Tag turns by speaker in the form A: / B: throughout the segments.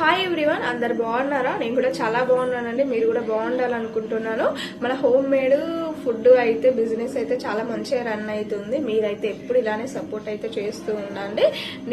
A: Hi everyone అందరు బాగున్నారా? నేను కూడా చాలా బాగున్నానండి. మీరు కూడా బాగుండాలనుకుంటున్నాను. మన హోమ్ మేడ్ ఫుడ్ అయితే బిజినెస్ అయితే చాలా మంచిగా రన్ అవుతుంది మీరైతే ఎప్పుడు ఇలానే సపోర్ట్ అయితే చేస్తూ ఉండండి.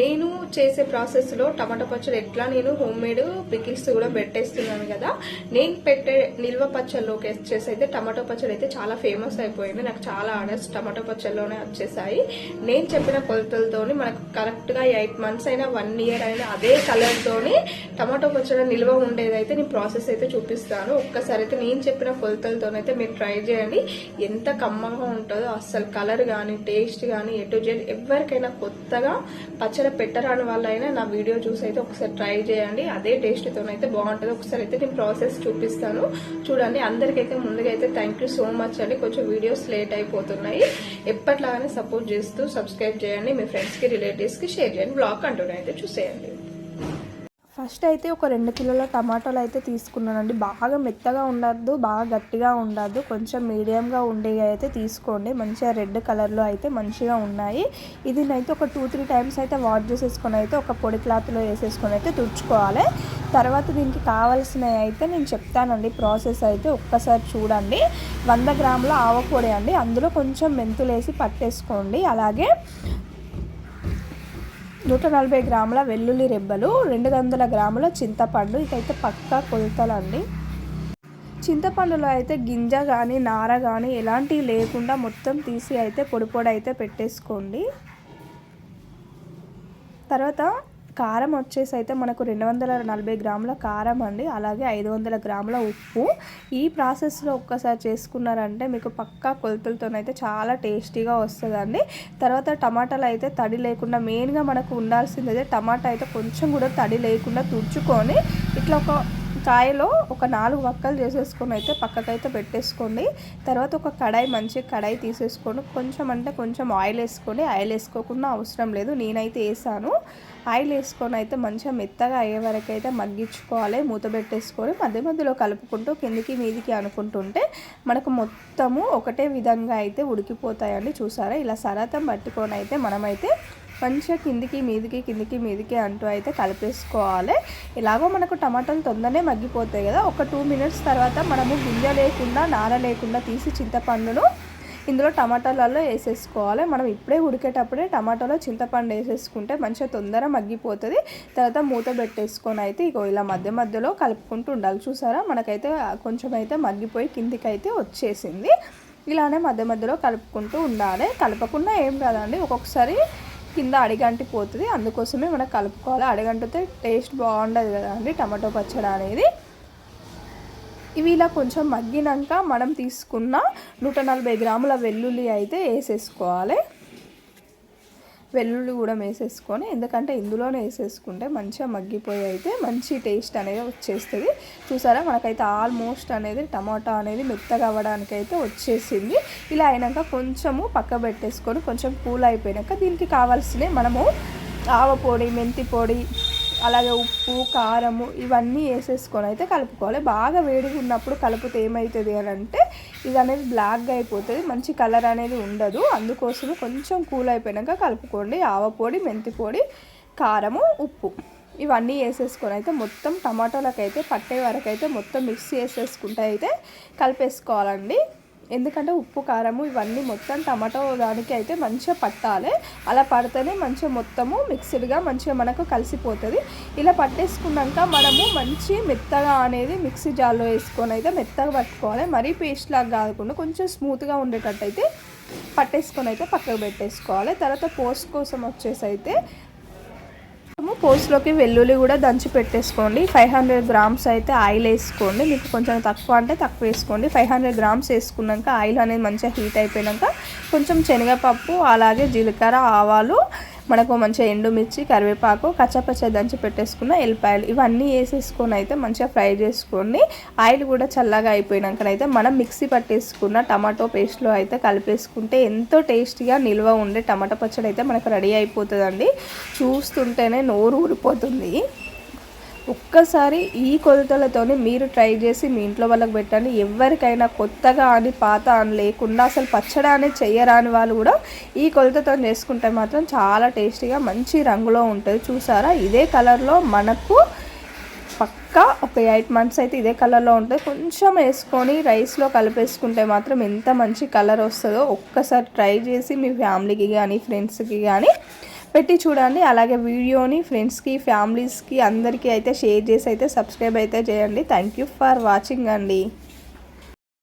A: నేను చేసే ప్రాసెస్లో టమాటా పచ్చడి ఎట్లా నేను హోమ్ మేడ్ పికిల్స్ కూడా పెట్టేస్తున్నాను కదా. నేను పెట్టే నిల్వ పచ్చళ్ళలోకి వచ్చేసి అయితే టమాటో పచ్చడి అయితే చాలా ఫేమస్ అయిపోయింది. నాకు చాలా ఆర్డర్స్ టమాటో పచ్చళ్ళలోనే వచ్చేసాయి. నేను చెప్పిన కొలతలతోని మనకు కరెక్ట్గా ఎయిట్ మంత్స్ అయినా వన్ ఇయర్ అయినా అదే కలర్తోని టమాటో పచ్చడి నిల్వ ఉండేదైతే నేను ప్రాసెస్ అయితే చూపిస్తాను. ఒక్కసారి అయితే నేను చెప్పిన కొలతలతోనైతే మీరు ట్రై చేయండి. ఎంత కమ్మగా ఉంటుందో అస్సలు కలర్ కానీ టేస్ట్ కానీ ఎటు జెడ్ ఎవరికైనా కొత్తగా పచ్చడి పెట్టరాని వాళ్ళైనా నా వీడియో చూసి అయితే ఒకసారి ట్రై చేయండి. అదే టేస్ట్తోనైతే బాగుంటుంది. ఒకసారి అయితే నేను ప్రాసెస్ చూపిస్తాను. చూడండి అందరికైతే ముందుగా అయితే థ్యాంక్ యూ సో మచ్ అండి. కొంచెం వీడియోస్ లేట్ అయిపోతున్నాయి. ఎప్పట్లాగానే సపోర్ట్ చేస్తూ సబ్స్క్రైబ్ చేయండి. మీ ఫ్రెండ్స్కి రిలేటివ్స్కి షేర్ చేయండి. బ్లాగ్ కంటూనే అయితే చూసేయండి.
B: ఫస్ట్ అయితే ఒక రెండు కిలోల టమాటాలు అయితే తీసుకున్నానండి. బాగా మెత్తగా ఉండద్దు బాగా గట్టిగా ఉండద్దు. కొంచెం మీడియంగా ఉండేవి అయితే తీసుకోండి. మంచిగా రెడ్ కలర్లో అయితే మంచిగా ఉన్నాయి. ఇది నైతే ఒక టూ త్రీ టైమ్స్ అయితే వాష్ చేసేసుకొని అయితే ఒక పొడి క్లాత్లో వేసేసుకొని అయితే తుడుచుకోవాలి. తర్వాత దీనికి కావాల్సినవి అయితే నేను చెప్తానండి. ప్రాసెస్ అయితే ఒక్కసారి చూడండి. వంద గ్రాముల ఆవపొడి అండి. అందులో కొంచెం మెంతులు వేసి పట్టేసుకోండి. అలాగే నూట నలభై గ్రాముల వెల్లుల్లి రెబ్బలు రెండు వందల గ్రాముల చింతపండు ఇదైతే పక్కా కొలతలండి. చింతపండులో అయితే గింజ కానీ నార కానీ ఎలాంటివి లేకుండా మొత్తం తీసి అయితే పొడి పొడి అయితే పెట్టేసుకోండి. తర్వాత కారం వచ్చేసి అయితే మనకు రెండు వందల నలభై గ్రాముల కారం అండి. అలాగే ఐదు వందల గ్రాముల ఉప్పు. ఈ ప్రాసెస్లో ఒక్కసారి చేసుకున్నారంటే మీకు పక్కా కొలతలతోనైతే చాలా టేస్టీగా వస్తుందండి. తర్వాత టమాటాలు అయితే తడి లేకుండా మెయిన్గా మనకు ఉండాల్సింది అయితే టమాటా అయితే కొంచెం కూడా తడి లేకుండా తుడుచుకొని ఇట్లా ఒక కాయలో ఒక నాలుగు వక్కలు చేసేసుకొని అయితే పక్కకైతే పెట్టేసుకోండి. తర్వాత ఒక కడాయి మంచి కడాయి తీసేసుకోండి. కొంచెం అంటే కొంచెం ఆయిల్ వేసుకొని ఆయిల్ వేసుకోకుండా అవసరం లేదు. నేనైతే వేసాను. ఆయిల్ వేసుకొని అయితే మంచిగా మెత్తగా అయ్యే వరకు అయితే మగ్గించుకోవాలి. మూత పెట్టేసుకొని మధ్య మధ్యలో కలుపుకుంటూ కిందికి మీదికి అనుకుంటుంటే మనకు మొత్తము ఒకటే విధంగా అయితే ఉడికిపోతాయండి. చూసారా? ఇలా సరతం పట్టుకొని అయితే మనమైతే మంచిగా కిందికి మీదికి కిందికి మీదికి అంటూ అయితే కలిపేసుకోవాలి. ఇలాగో మనకు టమాటాలు తొందరనే మగ్గిపోతాయి కదా. ఒక టూ మినిట్స్ తర్వాత మనము గింజ లేకుండా నార లేకుండా తీసి చింతపండును ఇందులో టమాటాలలో వేసేసుకోవాలి. మనం ఇప్పుడే ఉడికేటప్పుడే టమాటాలో చింతపండు వేసేసుకుంటే మంచిగా తొందర మగ్గిపోతుంది. తర్వాత మూత పెట్టేసుకొని అయితే ఇగో ఇలా మధ్య మధ్యలో కలుపుకుంటూ ఉండాలి. చూసారా? మనకైతే కొంచెం అయితే మగ్గిపోయి కిందికైతే అయితే వచ్చేసింది. ఇలానే మధ్య మధ్యలో కలుపుకుంటూ ఉండాలి. కలపకుండా ఏం కాదండి ఒక్కొక్కసారి కింద అడిగంటి పోతుంది. అందుకోసమే మనం కలుపుకోవాలి. అడిగంటితే టేస్ట్ బాగుండదు కదా అండి టమాటో పచ్చడి అనేది. ఇవి ఇలా కొంచెం మగ్గినాక మనం తీసుకున్న నూట నలభై గ్రాముల వెల్లుల్లి అయితే వేసేసుకోవాలి. వెల్లుల్లి కూడా వేసేసుకొని ఎందుకంటే ఇందులోనే వేసేసుకుంటే మంచిగా మగ్గిపోయి అయితే మంచి టేస్ట్ అనేది వచ్చేస్తుంది. చూసారా మనకైతే ఆల్మోస్ట్ అనేది టమాటా అనేది మెత్తగా అవ్వడానికి అయితే వచ్చేసింది. ఇలా అయినాక కొంచెము పక్క పెట్టేసుకొని కొంచెం కూల్ అయిపోయాక దీనికి కావాల్సినవి మనము ఆవ పొడి మెంతి పొడి అలాగే ఉప్పు కారము ఇవన్నీ వేసేసుకొని అయితే కలుపుకోవాలి. బాగా వేడిగా ఉన్నప్పుడు కలిపితే ఏమవుతుంది అని అంటే ఇది అనేది బ్లాక్గా అయిపోతుంది. మంచి కలర్ అనేది ఉండదు. అందుకోసము కొంచెం కూల్ అయిపోయాక కలుపుకోండి. ఆవపొడి మెంతి పొడి కారము ఉప్పు ఇవన్నీ వేసేసుకొని అయితే మొత్తం టమాటోలకైతే పట్టే వరకు అయితే మొత్తం మిక్స్ చేసేసుకుంటే అయితే కలిపేసుకోవాలండి. ఎందుకంటే ఉప్పు కారము ఇవన్నీ మొత్తం టమాటో దానికి అయితే మంచిగా పట్టాలి. అలా పడితేనే మంచిగా మొత్తము మిక్స్డ్గా మంచిగా మనకు కలిసిపోతుంది. ఇలా పట్టేసుకున్నాక మనము మంచి మెత్తగా అనేది మిక్సీ జార్లో వేసుకొని అయితే మెత్తగా పట్టుకోవాలి. మరీ పేస్ట్ లాగా కాకుండా కొంచెం స్మూత్గా ఉండేటట్టు అయితే పట్టేసుకొని అయితే పక్కకు పెట్టేసుకోవాలి. తర్వాత పోస్ట్ కోసం వచ్చేసి అయితే పోస్ట్లోకి వెల్లుల్లి కూడా దంచి పెట్టేసుకోండి. ఫైవ్ హండ్రెడ్ గ్రామ్స్ అయితే ఆయిల్ వేసుకోండి. మీకు కొంచెం తక్కువ అంటే తక్కువ వేసుకోండి. ఫైవ్ హండ్రెడ్ గ్రామ్స్ వేసుకున్నాక ఆయిల్ అనేది మంచిగా హీట్ అయిపోయాక కొంచెం శనగపప్పు అలాగే జీలకర్ర ఆవాలు మనకు మంచిగా ఎండుమిర్చి కరివేపాకు కచ్చపచ్చ దంచి పెట్టేసుకున్న ఎల్లిపాయలు. ఇవన్నీ వేసేసుకొని అయితే మంచిగా ఫ్రై చేసుకొని ఆయిల్ కూడా చల్లగా అయిపోయినాకనైతే మనం మిక్సీ పట్టేసుకున్న టమాటో పేస్ట్లో అయితే కలిపేసుకుంటే ఎంతో టేస్టీగా నిల్వ ఉండే టమాటో పచ్చడి అయితే మనకు రెడీ అయిపోతుందండి. చూస్తుంటేనే నోరు ఊరిపోతుంది. ఒక్కసారి ఈ కొలతలతోనే మీరు ట్రై చేసి మీ ఇంట్లో వాళ్ళకి పెట్టండి. ఎవరికైనా కొత్తగా అని పాత అని లేకుండా అసలు పచ్చడా అనేది చెయ్యరాని వాళ్ళు కూడా ఈ కొలతతో చేసుకుంటే మాత్రం చాలా టేస్టీగా మంచి రంగులో ఉంటుంది. చూసారా? ఇదే కలర్లో మనకు పక్కా ఒక ఎయిట్ మంత్స్ అయితే ఇదే కలర్లో ఉంటుంది. కొంచెం వేసుకొని రైస్లో కలిపేసుకుంటే మాత్రం ఎంత మంచి కలర్ వస్తుందో ఒక్కసారి ట్రై చేసి మీ ఫ్యామిలీకి కానీ ఫ్రెండ్స్కి కానీ పెట్టి చూడండి. అలాగే వీడియోని ఫ్రెండ్స్కి ఫ్యామిలీస్కి అందరికీ అయితే షేర్ చేసి అయితే సబ్స్క్రైబ్ అయితే చేయండి. థ్యాంక్ యూ ఫర్ వాచింగ్ అండి.